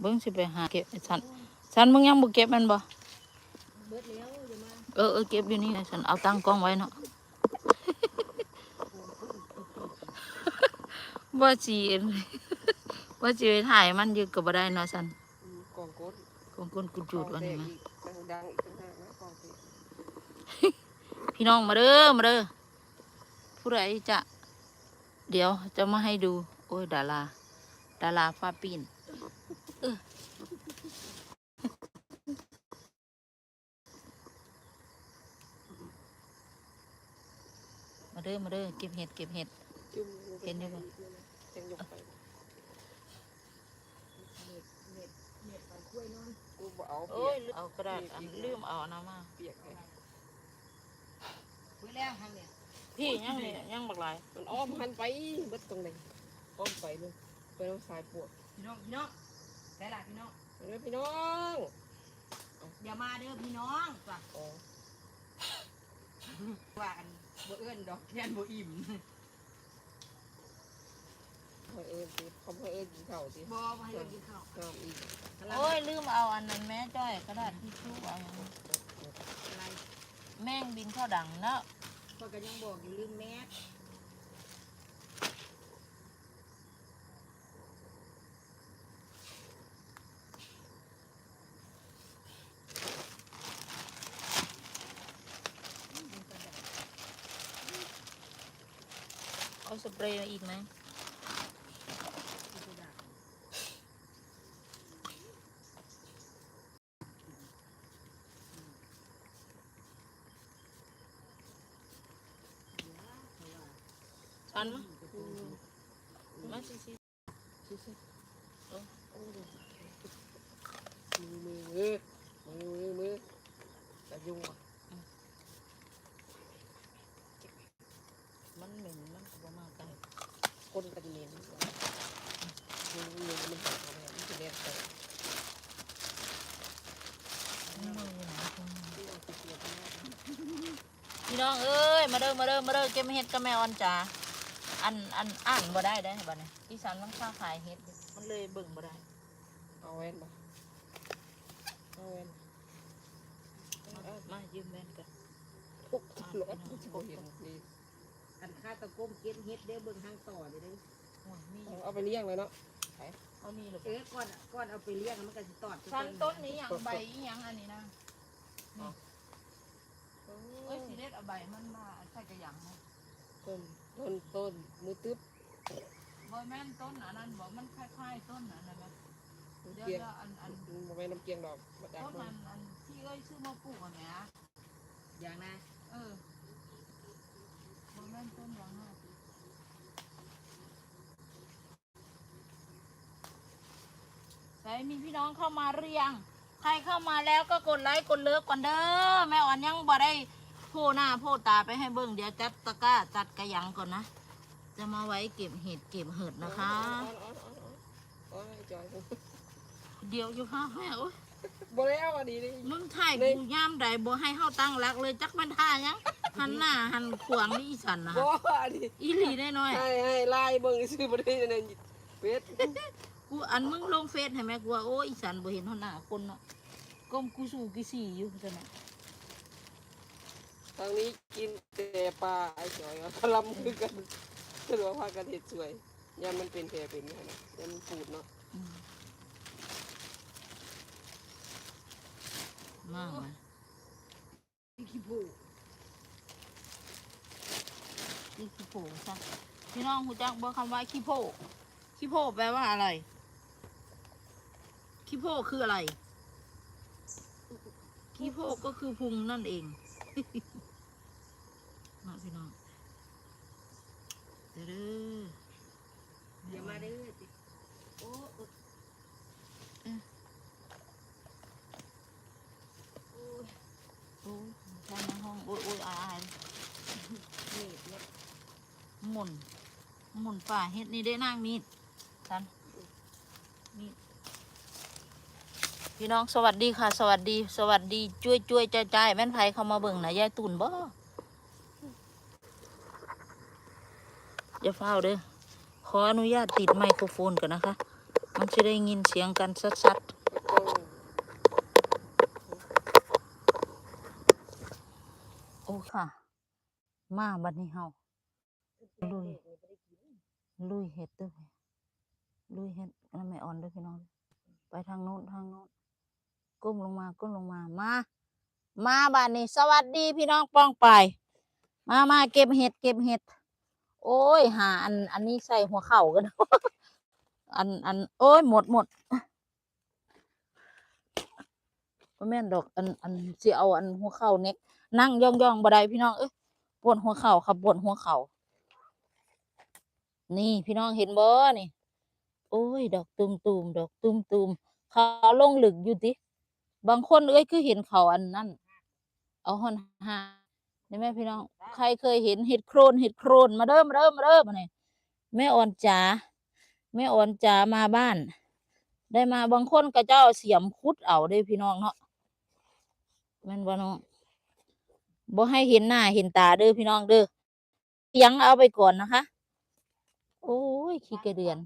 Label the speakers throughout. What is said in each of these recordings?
Speaker 1: เบิ้งสิไปหาเก็บไอ้ฉันฉันมึงยังบ่เก็บแมันบ่
Speaker 2: เบิดแล้วอย่ามา
Speaker 1: เออเออเก็บอยู่นี่นะฉันเอาตั้งกล้องไว้เนาะว่าจีว่าจีไปถ่ายมันอยู่กับบ่ได้เนาะฉัน
Speaker 3: อืมกองกด
Speaker 1: ของคนกูจูดวันนี้
Speaker 3: กอง
Speaker 1: มา
Speaker 3: แตกอีกดังอีกต่างหากนะกองเตะ
Speaker 1: พี่น้องมาเด้อมาเด้อผู้ใดจะ เดี๋ยวจะมาให้ดู โอ้ยดารา ดาราฟ้าปีนเออ มาเด้อมาเด้อเก็บเห็ดเก็บเห็ด
Speaker 3: จุ่มลงไป
Speaker 1: เห็นอยู่บ่
Speaker 3: จังยกไป
Speaker 2: เน็ตเน็ตเอากล้วยนอน
Speaker 3: กูบ่เอาเปี
Speaker 1: โอ้
Speaker 3: ย
Speaker 1: ย
Speaker 3: ก
Speaker 1: เอากระดาษอันลืมเอาอันามา
Speaker 3: เปียกเลย
Speaker 2: เบิดแล้วทางเนี่ย
Speaker 1: พี่ยังนี่ยังบักหลาย
Speaker 3: มันอ้อมหันไปเบิดตรงไหนอ้อมไปเลยไปทาสายปวด
Speaker 2: พี่น้องพี่น้อง ได้ละพี่น้อง
Speaker 3: ไปเลยพี่น้อง
Speaker 2: อย่ามาเด้อพี่น้องจ้ะ
Speaker 3: อ๋อ
Speaker 2: ว่าอันบ่เอื้อนดอกแค่นบ่อิ่ม
Speaker 3: ให้เอิญสิเขาให้เอิญกินข้าวสิ
Speaker 2: บ่บ่ให้เรากินข้าว
Speaker 3: ข้าวอีก
Speaker 1: โอ้ยลืมเอาอันนั้นแม่จ้อยกระดาษทิชชู่เอาอย่างนั้น
Speaker 2: อะไร
Speaker 1: แม่งบินเข้าดังเนาะ
Speaker 2: พ่อก็ยังบอกอยู่ลืมแมส
Speaker 1: สเปรย์มาอีกไหมชันมั้ยมาสิสิ
Speaker 3: สิสิ
Speaker 1: เออ
Speaker 3: มือมือมือมือมือแต่ยุ่งอะ
Speaker 1: มันเหม็นมันก็บ่มาไกล
Speaker 3: คนกันเมนมือมือมันหักเอาไปมันจะเล็ดไป
Speaker 1: มืออยู่ไหนพี่ น้องเอ้ยมาเด้อมาเด้อมาเด้อเก็บเห็ดกับแม่ออนจ๋าอันอันอ่านบ่ได้ได้อบัดนี้อีสานมันค้าขายเห็ดอยู่มันเลยเบิ่งบ่ได้
Speaker 3: เอาแว่นมาเอาแว่น
Speaker 1: เอามายืมแม่นกัน
Speaker 3: ทุกรถเขาเห็นดี
Speaker 2: อันค่าตะก้มเก็ดเฮ็ดเด้อเบิ่งทางต่อเด้อเด้อ
Speaker 1: โอ้ยมี
Speaker 3: เอาไปเลี้ยงเลยเนาะ
Speaker 1: เอามีหรือ
Speaker 2: เออก่อนก่อนเอาไปเลี้ยงมันก็สิตอด
Speaker 1: ชันต้นนี้อย่างใบอีหยังอันนี้นะ เอาใบมันมาใส่กระหยังนะ
Speaker 3: ต้นต้นต้นมือตึ๊บ
Speaker 1: บ่แม่นต้นอันนั้นบ่มันคล้ายๆต้นอันนั้นนะเดี๋ยว
Speaker 3: เกียง
Speaker 1: เดี๋ยวอันอัน
Speaker 3: มันไม่น้ำเกียงดอกมาจาก
Speaker 1: ต้น
Speaker 3: ต้
Speaker 1: อันอันที่เอ้ยซื้อมาปลูกอันเนี้ย
Speaker 2: อย่างนะ
Speaker 1: เออบ่แม่นต้นอย่างนั้นใส่มีพี่น้องเข้ามาหรือยังใครเข้ามาแล้วก็กดไลค์กดเลิฟก่อนเด้อแม่อ่อนยังบ่ได้ โผล่หน้าโผล่ตาไปให้เบิ่งเดี๋ยวจัดตะกร้าจัดกระหยังก่อนนะ จะมาไว้เก็บเห็ดเก็บเห็ดนะคะ
Speaker 3: โอ้ยจอย
Speaker 1: เดี๋ยวอยู่ค่ะแม่โอ้ย
Speaker 3: บ่แล้วอันนี้นี่
Speaker 1: มึงถ่ายกูย่ามใดบ่ให้เฮาตั้งหลักเลยจักมันท่าหยังหันหน้าหันขวางนี่อีสันนะ
Speaker 3: บ่อันนี้
Speaker 1: อีหลีได้น้อย
Speaker 3: ให้ให้ไล่เบิ่งซื้อบ่ได้นั่นเป็ด
Speaker 1: กูอันมึงลงเฟซให้แม่กูว่าโอ้ยอีสันบ่เห็นเฮาหน้าคนเนาะก้มกูสู่กูสี่อยู่จังได๋
Speaker 3: ทางนี้กินแต่ปลาไอ้จอยก็ลำคือกันสรุปว่าพากันเฮ็ดสวยยามมันเป็นแผลเป็นนั่นน่ะยามมันปูดเนาะ
Speaker 1: อืมมามา
Speaker 2: ขี้ผู้
Speaker 1: นี่ขี้โผซะพี่น้องฮู้จักบ่คำว่าขี้โพขี้โพแปลว่าอะไร ขี้โพคืออะไร ขี้โพก็คือพุงนั่นเอง มาพี่น้องเด้อเด้อ
Speaker 2: อย่ามาเด้อติโอ้เออ
Speaker 1: โอ้ยทำในห้องโอ้ยโอ้ยอายอาย
Speaker 2: นี่เนี่ย
Speaker 1: หมุนหมุนป่าเฮ็ดนี่ได้นั่งมีดทันมีดพี่น้องสวัสดีค่ะ สวัสดี สวัสดี ช่วยช่วยใจใจายๆแม่นไผเข้ามาเบิ่งนะยายตุ่นบ่ อย่าเฝ้าเด้อขออนุญาตติดไมโครโฟนกันนะคะ มันจะได้ยินเสียงกันชัดๆโอ้ค่ะ มาบัดนี้เฮาลุยลุยเห็ดด้วยลุยเห็ดแล้วไม่อ่อนด้วยพี่น้อง ไปทางโน้นทางโน้นก้มลงมาก้มลงมามา มาบ้านนี้ สวัสดีพี่น้องป้องไป มามาเก็บเห็ดเก็บเห็ด โอ้ย หา อัน อันนี้ใส่หัวเข่ากัน อัน อัน โอ้ย หมดหมดบ่แม่นดอก อัน อันสิเอา อันหัวเข่าเน็ก นั่งย่องย่องบ่ไดพี่น้อง เอ้ยปวดหัวเข่าครับปวดหัวเข่า นี่พี่น้องเห็นบ่นี่ โอ้ย ดอกตุมตุมดอกตุมตุมเขาลงหลึกอยู่ติบางคนเอ้ยคือเห็นเขาอันนั้นเอาหอนหา ได้ไหมพี่น้อง ใครเคยเห็นเห็ดโครนเห็ดโครนมาเด้อมาเด้อมาเด้อมาเนี่ยแม่อ่อนจ๋าแม่อ่อนจ๋ามาบ้าน ได้มาบางคนก็เจ้าเสียมคุดเอาเด้พี่น้องเนาะแม่นบ่น้องบ่ให้เห็นหน้าเห็นตาเด้อพี่น้องเด้อเสียงเอาไปก่อนนะคะ โอ้ยขี้กระเดือน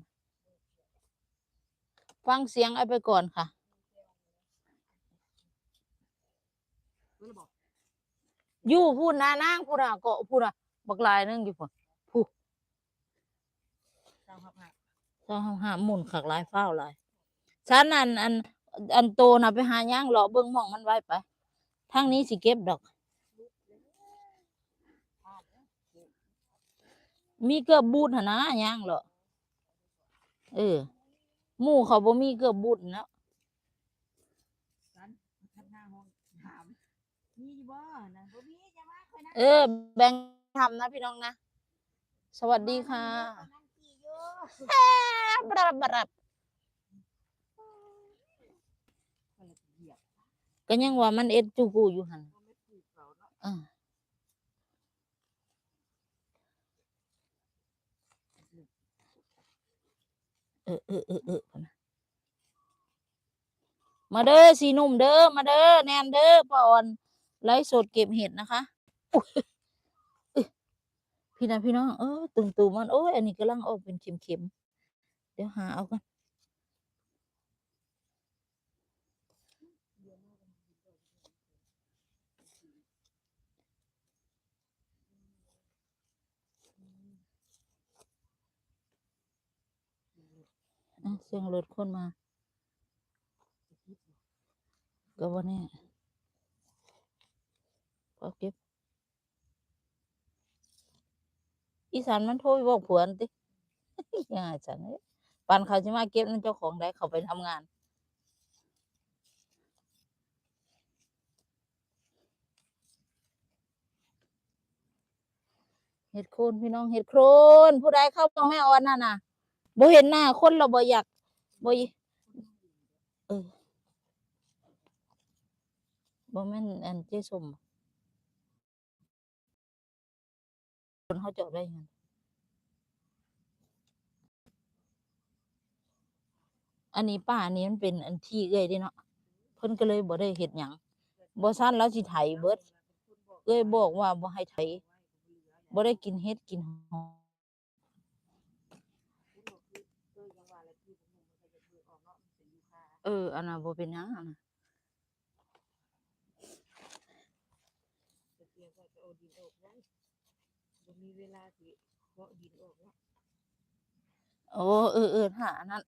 Speaker 1: ฟังเสียงเอาไปก่อนค่ะ อยู่พูดนานางพูดอะเกาะพูดอะบักลายนึงอยู่พูดพูด
Speaker 2: เจ้าครับฮะ
Speaker 1: เจ้าหาหมุนขักลายเฝ้าลายฉันอันอัน อันโตน่ะไปหาย่างเลาะเบิ่งหมองมันไว้ไปทางนี้สิเก็บดอก มีเกือบบูดหนนะย่างเลาะเออหมู่เขาบ่มีเกือบบูดแล้ว
Speaker 2: สันทัดหน้าห้องถาม มีอยู่บ่นะบ่มีจะมาคอยนะ
Speaker 1: เออ แบ่งทำนะพี่น้องนะ สวัสดีค่ะ
Speaker 2: นั่งขี่อยู่
Speaker 1: บรับบบรับ
Speaker 2: คนละเหยียบ
Speaker 1: ก็ยังว่ามันเอ็ดจูกูอยู่หัน
Speaker 2: บ่ไม่ปลูกเขาเนาะ
Speaker 1: อ่าเออเออเออเออพุ่นน่ะมาเด้อสีหนุ่มเด้อมาเด้อแนนเด้อป้าออน ไลฟ์สดเก็บเห็ดนะคะพี่นะพี่น้องเออตุ่มตุ่มมันโอ้ยอันนี้กำลังออกเป็นเข็มเข็มเดี๋ยวหาเอากันเสียงรถคนมา ก็วันนี้ ก็เก็บ อีสานมันโทรไปบอกผัวนั่นติ ยังไงจังเอ้ยปันเขาจะมาเก็บนั่นเจ้าของได้เขาไปทำงาน เห็ดโคนพี่น้องเห็ดโคนผู้ใดเข้าต้องแม่อ่อนน่ะน่ะบ่เห็นหน้าคนเราบ่อยากบ่อยเออบ่แม่นอันเจ๊สม คนเขาจาะได้ยังอันนี้ป้าอันนี้มันเป็นอันที่เอ้ยเด้เนาะเพิ่นก็เลยบ่ได้เฮ็ดหยังบ่ซั่นแล้วสิไถเบิดเอ้ยบอกว่าบ่ให้ไถบ่ได้กินเฮ็ดกินหอม
Speaker 2: เออยังว่าอะไรพี่ผมบ่เคยจะเบื่อออกเนาะมันเป็นอยู่ค่า
Speaker 1: เอออันน่ะบ่เป็นหยังอันน่ะ
Speaker 2: จะเกี่ยวก็จะเอาดินออกไว้ บ่มีเวลาสิเพาะดินออกเนาะ
Speaker 1: โอ้เออเออหานั่น